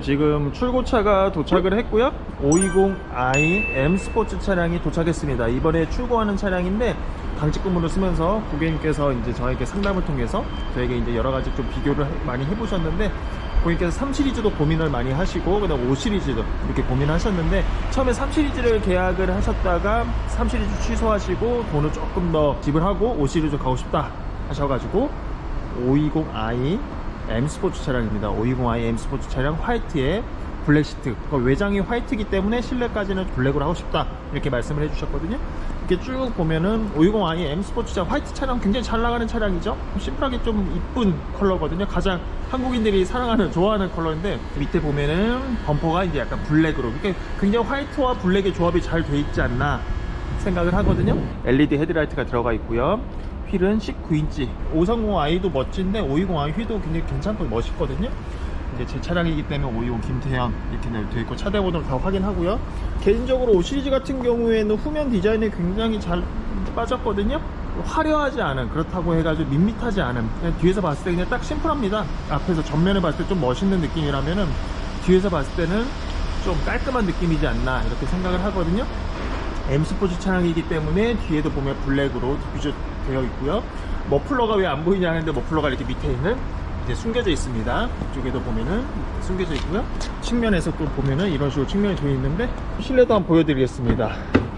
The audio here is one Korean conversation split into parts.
지금 출고차가 도착을 했고요. 520i M 스포츠 차량이 도착했습니다. 이번에 출고하는 차량인데 당직금으로 쓰면서 고객님께서 이제 저에게 상담을 통해서 저에게 이제 여러 가지 좀 비교를 해- 많이 해보셨는데 고객님께서 3 시리즈도 고민을 많이 하시고 그다음 5 시리즈도 이렇게 고민하셨는데 처음에 3 시리즈를 계약을 하셨다가 3 시리즈 취소하시고 돈을 조금 더 지불하고 5 시리즈 가고 싶다 하셔가지고 520i M 스포츠 차량입니다. 520i M 스포츠 차량 화이트에 블랙 시트. 그 외장이 화이트이기 때문에 실내까지는 블랙으로 하고 싶다. 이렇게 말씀을 해주셨거든요. 이렇게 쭉 보면은 520i M 스포츠 차량 화이트 차량 굉장히 잘 나가는 차량이죠. 심플하게 좀 이쁜 컬러거든요. 가장 한국인들이 사랑하는 좋아하는 컬러인데 밑에 보면은 범퍼가 이제 약간 블랙으로. 그러니까 굉장히 화이트와 블랙의 조합이 잘 돼 있지 않나 생각을 하거든요. LED 헤드라이트가 들어가 있고요. 휠은 19인치. 530i도 멋진데 520i 휠도 굉장히 괜찮고 멋있거든요. 이제 제 차량이기 때문에 525 김태현 이렇게 되어 있고 차대 번호를 다 확인하고요. 개인적으로 5 시리즈 같은 경우에는 후면 디자인이 굉장히 잘 빠졌거든요. 화려하지 않은 그렇다고 해가지고 밋밋하지 않은 그냥 뒤에서 봤을 때 그냥 딱 심플합니다. 앞에서 전면을 봤을 때 좀 멋있는 느낌이라면은 뒤에서 봤을 때는 좀 깔끔한 느낌이지 않나 이렇게 생각을 하거든요. M 스포츠 차량이기 때문에 뒤에도 보면 블랙으로 디퓨저 되어 있고요. 머플러가 왜 안 보이냐 하는데 머플러가 이렇게 밑에 있는 이제 숨겨져 있습니다. 이쪽에도 보면은 숨겨져 있고요. 측면에서 또 보면은 이런 식으로 측면이 되어 있는데 실내도 한번 보여드리겠습니다.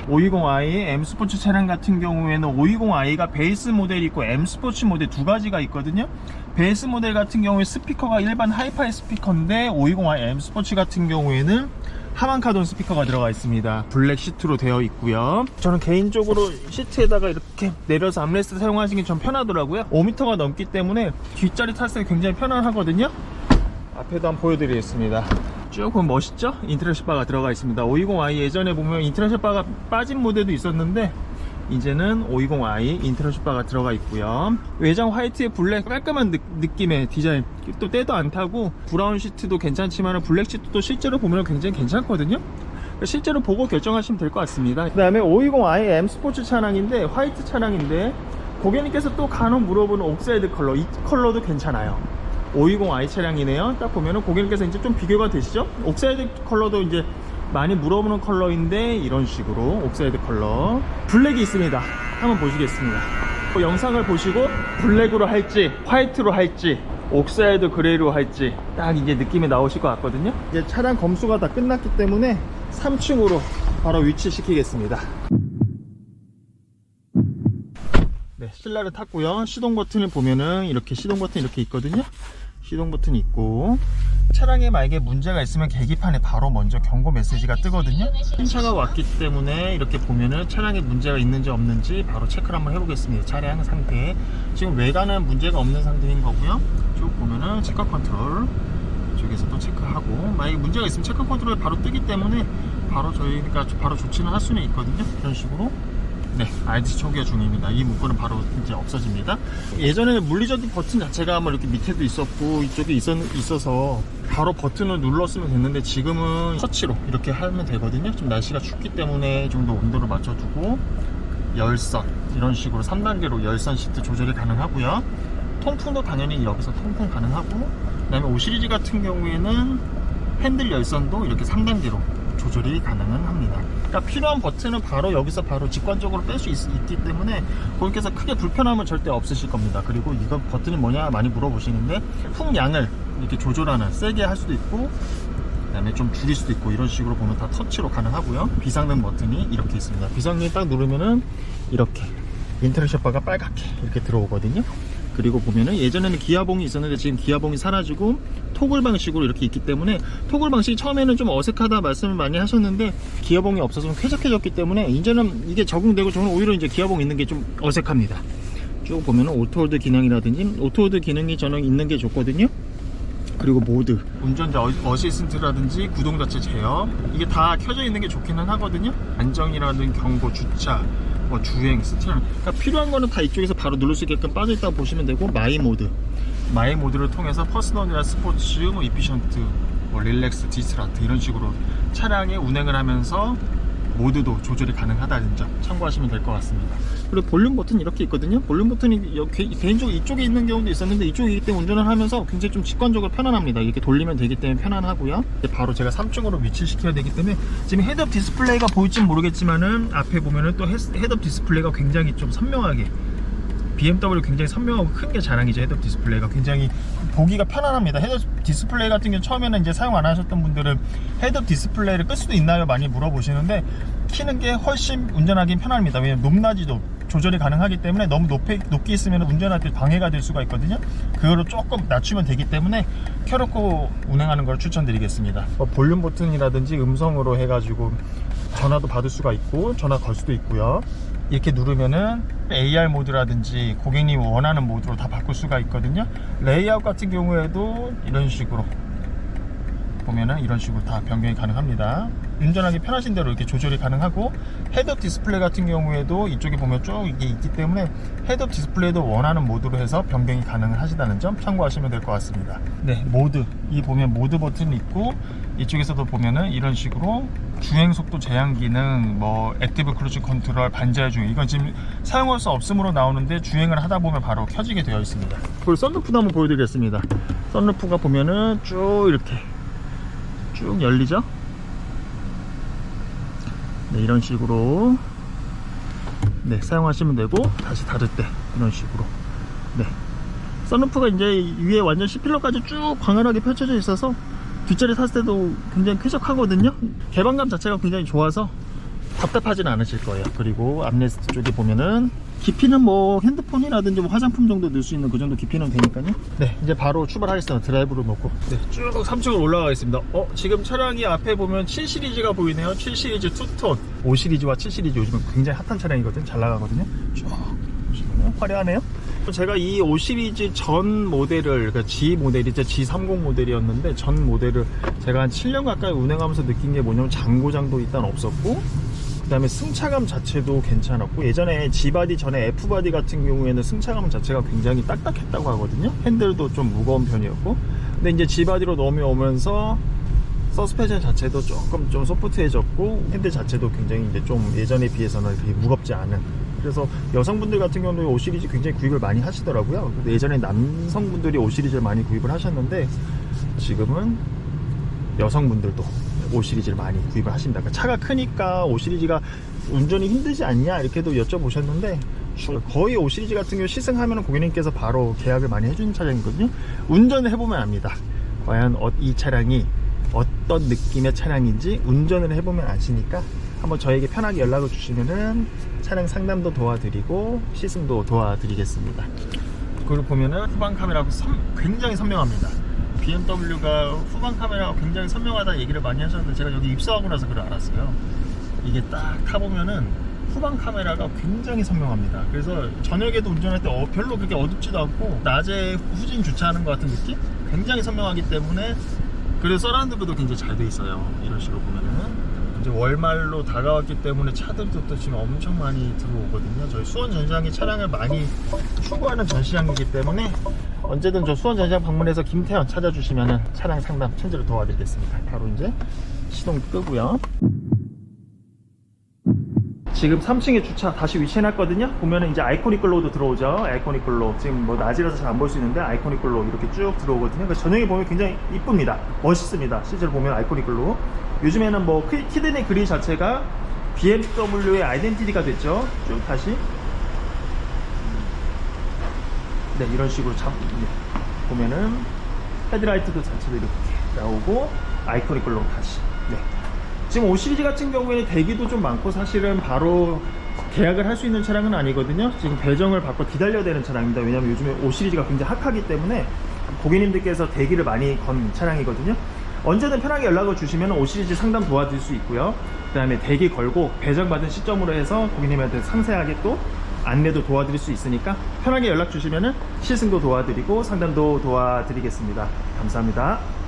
520i M 스포츠 차량 같은 경우에는 520i가 베이스 모델이 있고 M 스포츠 모델 두 가지가 있거든요. 베이스 모델 같은 경우에 스피커가 일반 하이파이 스피커인데 520i M 스포츠 같은 경우에는 하만카돈 스피커가 들어가 있습니다. 블랙 시트로 되어 있고요. 저는 개인적으로 시트에다가 이렇게 내려서 암레스트 사용하시는 게좀 편하더라고요. 5m가 넘기 때문에 뒷자리 때 굉장히 편안하거든요. 앞에도 한번 보여드리겠습니다. 조금 멋있죠? 인터랙션 바가 들어가 있습니다. 520i 예전에 보면 인터랙션 바가 빠진 모델도 있었는데 이제는 520i 인터랙션 바가 들어가 있고요. 외장 화이트에 블랙 깔끔한 느, 느낌의 디자인 또 때도 안 타고 브라운 시트도 괜찮지만 블랙 시트도 실제로 보면 굉장히 괜찮거든요. 실제로 보고 결정하시면 될 것 같습니다. 그 다음에 520i M 스포츠 차량인데 화이트 차량인데 고객님께서 또 간혹 물어보는 옥사이드 컬러 이 컬러도 괜찮아요. 520i 차량이네요. 딱 보면은 고객님께서 이제 좀 비교가 되시죠? 옥사이드 컬러도 이제 많이 물어보는 컬러인데 이런 식으로 옥사이드 컬러 블랙이 있습니다. 한번 보시겠습니다. 그 영상을 보시고 블랙으로 할지 화이트로 할지 옥사이드 그레이로 할지 딱 이제 느낌이 나오실 것 같거든요. 이제 차량 검수가 다 끝났기 때문에 3층으로 바로 위치시키겠습니다. 네, 실내를 탔고요. 시동 버튼을 보면은 이렇게 시동 버튼 이렇게 있거든요. 시동 버튼이 있고 차량에 만약에 문제가 있으면 계기판에 바로 먼저 경고 메시지가 뜨거든요. 신차가 왔기 때문에 이렇게 보면은 차량에 문제가 있는지 없는지 바로 체크를 한번 해보겠습니다. 차량 상태 지금 외관은 문제가 없는 상태인 거고요. 쭉 보면은 체크 컨트롤 쪽에서 또 체크하고 만약에 문제가 있으면 체크 컨트롤이 바로 뜨기 때문에 바로 저희가 바로 조치는 할 수는 있거든요. 이런 식으로 네, RT 초기화 중입니다. 이 문구는 바로 이제 없어집니다. 예전에는 물리적인 버튼 자체가 뭐 이렇게 밑에도 있었고 이쪽에 있었, 있어서 바로 버튼을 눌렀으면 됐는데 지금은 터치로 이렇게 하면 되거든요. 좀 날씨가 춥기 때문에 좀 더 온도를 맞춰주고 열선 이런 식으로 3단계로 열선 시트 조절이 가능하고요. 통풍도 당연히 여기서 통풍 가능하고 그다음에 5 시리즈 같은 경우에는 핸들 열선도 이렇게 3단계로 조절이 가능은 합니다. 그러니까 필요한 버튼은 바로 여기서 바로 직관적으로 뺄 수 있기 때문에 고객께서 크게 불편함은 절대 없으실 겁니다. 그리고 이거 버튼이 뭐냐 많이 물어보시는데 풍량을 이렇게 조절하는 세게 할 수도 있고 그 다음에 좀 줄일 수도 있고 이런 식으로 보면 다 터치로 가능하고요. 비상등 버튼이 이렇게 있습니다. 비상등이 딱 누르면은 이렇게 인터랙션 바가 빨갛게 이렇게 들어오거든요. 그리고 보면은 예전에는 기아봉이 있었는데 지금 기아봉이 사라지고 토글 방식으로 이렇게 있기 때문에 토글 방식이 처음에는 좀 어색하다 말씀을 많이 하셨는데 기아봉이 없어서 좀 쾌적해졌기 때문에 이제는 이게 적응되고 저는 오히려 이제 기아봉 있는 게 좀 어색합니다. 쭉 보면은 오토홀드 기능이라든지 오토홀드 기능이 저는 있는 게 좋거든요. 그리고 모드 운전자 어- 어시스턴트라든지 구동 자체 제어 이게 다 켜져 있는 게 좋기는 하거든요 안정이라든 경고 주차 뭐 주행 스티어링 그러니까 필요한 거는 다 이쪽에서 바로 누를 수 있게끔 빠져 있다고 보시면 되고 마이 모드. 마이 모드를 통해서 퍼스널이나 스포츠 뭐 이피션트 뭐 릴렉스 디스라트 이런 식으로 차량의 운행을 하면서 모드도 조절이 가능하다는 점 참고하시면 될 것 같습니다. 그리고 볼륨 버튼 이렇게 있거든요. 볼륨 버튼이 여- 개- 개인적으로 이쪽에 있는 경우도 있었는데 이쪽이기 때문에 운전을 하면서 굉장히 좀 직관적으로 편안합니다. 이렇게 돌리면 되기 때문에 편안하고요. 이제 바로 제가 3층으로 위치시켜야 되기 때문에 지금 헤드업 디스플레이가 보일진 모르겠지만은 앞에 보면은 또 헤드업 디스플레이가 굉장히 좀 선명하게 BMW 굉장히 선명하고 큰 게 자랑이죠 헤드업 디스플레이가. 굉장히 보기가 편안합니다. 헤드업 디스플레이 같은 경우 처음에는 이제 사용 안 하셨던 분들은 헤드업 디스플레이를 끌 수도 있나요? 많이 물어보시는데 키는 게 훨씬 운전하기 편합니다. 왜냐면 높낮이도 조절이 가능하기 때문에 너무 높이, 높게 있으면 운전할 때 방해가 될 수가 있거든요. 그거를 조금 낮추면 되기 때문에 켜놓고 운행하는 걸 추천드리겠습니다. 뭐 볼륨 버튼이라든지 음성으로 해가지고 전화도 받을 수가 있고 전화 걸 수도 있고요 이렇게 누르면은 AR 모드라든지 고객님이 원하는 모드로 다 바꿀 수가 있거든요. 레이아웃 같은 경우에도 이런 식으로 보면은 이런 식으로 다 변경이 가능합니다 운전하기 편하신 대로 이렇게 조절이 가능하고 헤드업 디스플레이 같은 경우에도 이쪽에 보면 쭉 이게 있기 때문에 헤드업 디스플레이도 원하는 모드로 해서 변경이 가능하시다는 점 참고하시면 될 것 같습니다 네 모드 이 보면 모드 버튼이 있고 이쪽에서도 보면은 이런 식으로 주행 속도 제한 기능, 뭐 액티브 크루즈 컨트롤, 반자율 주행 이건 지금 사용할 수 없으므로 나오는데 주행을 하다 보면 바로 켜지게 되어 있습니다. 그리고 썬루프도 한번 보여드리겠습니다. 썬루프가 보면은 쭉 이렇게 쭉 열리죠? 네, 이런 식으로. 네 사용하시면 되고 다시 닫을 때 이런 식으로. 네. 썬루프가 이제 위에 완전 C필러까지 쭉 광활하게 펼쳐져 있어서 뒷자리 탔을 때도 굉장히 쾌적하거든요? 개방감 자체가 굉장히 좋아서 답답하진 않으실 거예요. 그리고 암레스트 쪽에 보면은 깊이는 뭐 핸드폰이라든지 뭐 화장품 정도 넣을 수 있는 그 정도 깊이는 되니까요. 네 이제 바로 출발하겠습니다. 드라이브로 놓고. 네, 쭉 3층으로 올라가겠습니다. 어 지금 차량이 앞에 보면 7 시리즈가 보이네요. 7 시리즈 투톤. 5 시리즈와 7 시리즈 요즘은 굉장히 핫한 차량이거든요. 잘 나가거든요. 쭉 보시면 화려하네요. 제가 이 5 시리즈 전 모델을 그러니까 G 모델이죠 G30 모델이었는데 전 모델을 제가 한 7년 가까이 운행하면서 느낀 게 뭐냐면 장고장도 일단 없었고 그 다음에 승차감 자체도 괜찮았고 예전에 G바디 전에 F바디 같은 경우에는 승차감 자체가 굉장히 딱딱했다고 하거든요. 핸들도 좀 무거운 편이었고. 근데 이제 G바디로 넘어오면서 서스펜션 자체도 조금 좀 소프트해졌고 핸들 자체도 굉장히 이제 좀 예전에 비해서는 되게 무겁지 않은. 그래서 여성분들 같은 경우는 5 시리즈 굉장히 구입을 많이 하시더라고요. 예전에 남성분들이 5 시리즈를 많이 구입을 하셨는데 지금은 여성분들도 5 시리즈를 많이 구입을 하십니다 그러니까 차가 크니까 5 시리즈가 운전이 힘들지 않냐 이렇게도 여쭤보셨는데 거의 5 시리즈 같은 경우 시승하면 고객님께서 바로 계약을 많이 해주는 차량이거든요 운전을 해보면 압니다 과연 어- 이 차량이 어떤 느낌의 차량인지 운전을 해보면 아시니까 한번 저에게 편하게 연락을 주시면은 차량 상담도 도와드리고 시승도 도와드리겠습니다. 그리고 보면은 후방 카메라가 선- 굉장히 선명합니다. BMW가 후방 카메라가 굉장히 선명하다는 얘기를 많이 하셨는데 제가 여기 입사하고 나서 그걸 알았어요. 이게 딱 타보면은 후방 카메라가 굉장히 선명합니다. 그래서 저녁에도 운전할 때 어, 별로 그렇게 어둡지도 않고 낮에 후진 주차하는 것 같은 느낌? 굉장히 선명하기 때문에 그리고 서라운드뷰도 굉장히 잘 돼 있어요. 이런 식으로 보면은 이제 월말로 다가왔기 때문에 차들도 또 지금 엄청 많이 들어오거든요. 저희 수원 전시장이 차량을 많이 추구하는 전시장이기 때문에 언제든 저 수원 전시장 방문해서 김태현 찾아주시면은 차량 상담 천재로 도와드리겠습니다. 바로 이제 시동 끄고요. 지금 3층에 주차 다시 위치해놨거든요. 보면은 이제 아이코닉 글로우도 들어오죠. 아이코닉 글로우. 지금 뭐 낮이라서 잘 안 볼 수 있는데 아이코닉 글로우 이렇게 쭉 들어오거든요. 그래서 저녁에 보면 굉장히 이쁩니다. 멋있습니다. 실제로 보면 아이코닉 글로우. 요즘에는 뭐 키- 키드니 그릴 자체가 BMW의 아이덴티티가 됐죠. 쭉 다시. 네, 이런 식으로 참 네. 보면은 헤드라이트도 자체도 이렇게 나오고 아이코닉 글로우 다시. 네. 지금 5 시리즈 같은 경우에는 대기도 좀 많고 사실은 바로 계약을 할 수 있는 차량은 아니거든요. 지금 배정을 받고 기다려야 되는 차량입니다. 왜냐하면 요즘에 5 시리즈가 굉장히 핫하기 때문에 고객님들께서 대기를 많이 건 차량이거든요. 언제든 편하게 연락을 주시면 5 시리즈 상담 도와드릴 수 있고요. 그 다음에 대기 걸고 배정받은 시점으로 해서 고객님한테 상세하게 또 안내도 도와드릴 수 있으니까 편하게 연락 주시면 시승도 도와드리고 상담도 도와드리겠습니다. 감사합니다.